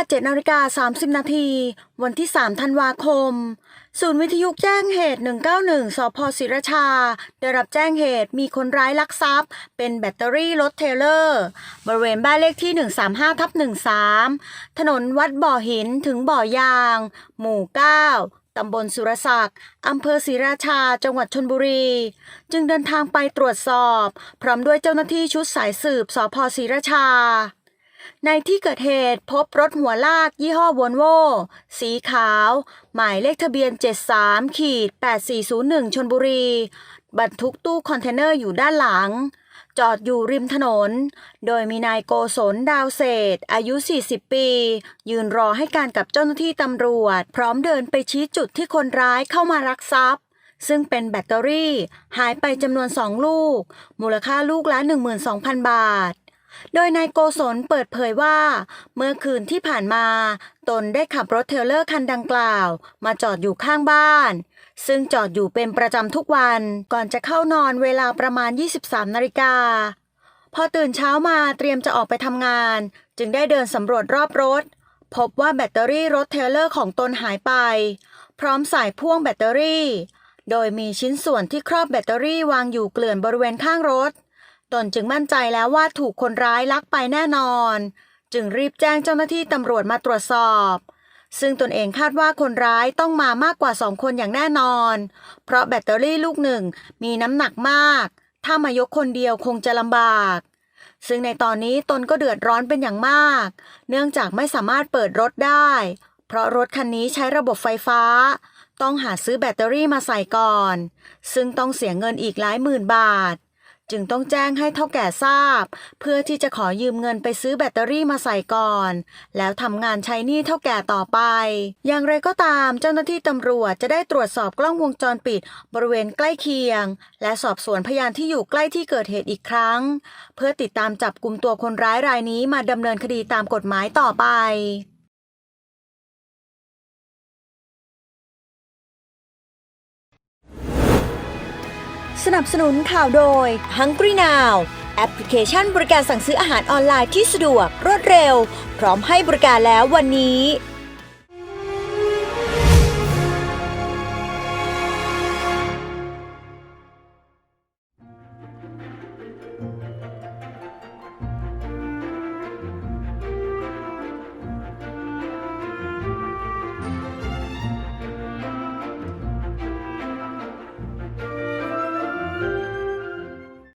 17นาฬิกา30 นาที วันที่ 3 ธันวาคม ศูนย์วิทยุแจ้งเหตุ 191 สพศิรชา ได้รับแจ้งเหตุมีคนร้ายลักทรัพย์ เป็นแบตเตอรี่รถเทเลอร์ บริเวณบ้านเลขที่ 135ทับ13 ถนนวัดบ่อหินถึงบ่อยาง หมู่ 9ตำบลสุรศักดิ์ อำเภอศรีราชา จังหวัดชนบุรี จึงเดินทางไปตรวจสอบ พร้อมด้วยเจ้าหน้าที่ชุดสายสืบสพศรีราชา ในที่เกิดเหตุพบรถหัวลากยี่ห้อวอนโวสีขาว หมายเลขทะเบียน 73ขีด8401 ชนบุรี บรรทุกตู้คอนเทนเนอร์อยู่ด้านหลัง จอดอยู่ริมถนน โดยมีนายโกศลดาวเศษ อายุ 40 ปี ยืนรอให้การกับเจ้าหน้าที่ตำรวจ พร้อมเดินไปชี้จุดที่คนร้ายเข้ามารักทรัพย์ซึ่งเป็นแบตเตอรี่หายไปจำนวนสองลูก มูลค่าลูกละ 12,000 บาท โดยนายโกศลเปิดเผยว่า เมื่อคืนที่ผ่านมา ตนได้ขับรถเทลเลอร์คันดังกล่าว มาจอดอยู่ข้างบ้าน ซึ่งจอดอยู่เป็นประจำทุกวันก่อนจะเข้านอนเวลาประมาณ 23 นาฬิกา พอตื่นเช้ามาเตรียมจะออกไปทำงาน จึงได้เดินสำรวจรอบรถ พบว่าแบตเตอรี่รถเทลเลอร์ของตนหายไป พร้อมสายพ่วงแบตเตอรี่ โดยมีชิ้นส่วนที่ครอบแบตเตอรี่วางอยู่เกลื่อนบริเวณข้างรถ ตนจึงมั่นใจแล้วว่าถูกคนร้ายลักไปแน่นอน จึงรีบแจ้งเจ้าหน้าที่ตำรวจมาตรวจสอบ ซึ่งตนเองคาดว่าคนร้ายต้องมามากกว่าสองคนอย่างแน่นอน เพราะแบตเตอรี่ลูกหนึ่งมีน้ำหนักมาก ถ้ามายกคนเดียวคงจะลำบาก ซึ่งในตอนนี้ตนก็เดือดร้อนเป็นอย่างมาก เนื่องจากไม่สามารถเปิดรถได้ เพราะรถคันนี้ใช้ระบบไฟฟ้า ต้องหาซื้อแบตเตอรี่มาใส่ก่อน ซึ่งต้องเสียเงินอีกหลายหมื่นบาท จึงต้องแจ้งให้เท่าแก่ทราบ เพื่อที่จะขอยืมเงินไปซื้อแบตเตอรี่มาใส่ก่อน แล้วทำงานใช้หนี้เท่าแก่ต่อไป อย่างไรก็ตามเจ้าหน้าที่ตำรวจจะได้ตรวจสอบกล้องวงจรปิด บริเวณใกล้เคียง และสอบสวนพยานที่อยู่ใกล้ที่เกิดเหตุอีกครั้ง เพื่อติดตามจับกลุ่มตัวคนร้ายรายนี้มาดำเนินคดีตามกฎหมายต่อไป สนับสนุนข่าวโดย Hungry Now แอปพลิเคชันบริการสั่งซื้ออาหารออนไลน์ที่สะดวกรวดเร็ว พร้อมให้บริการแล้ววันนี้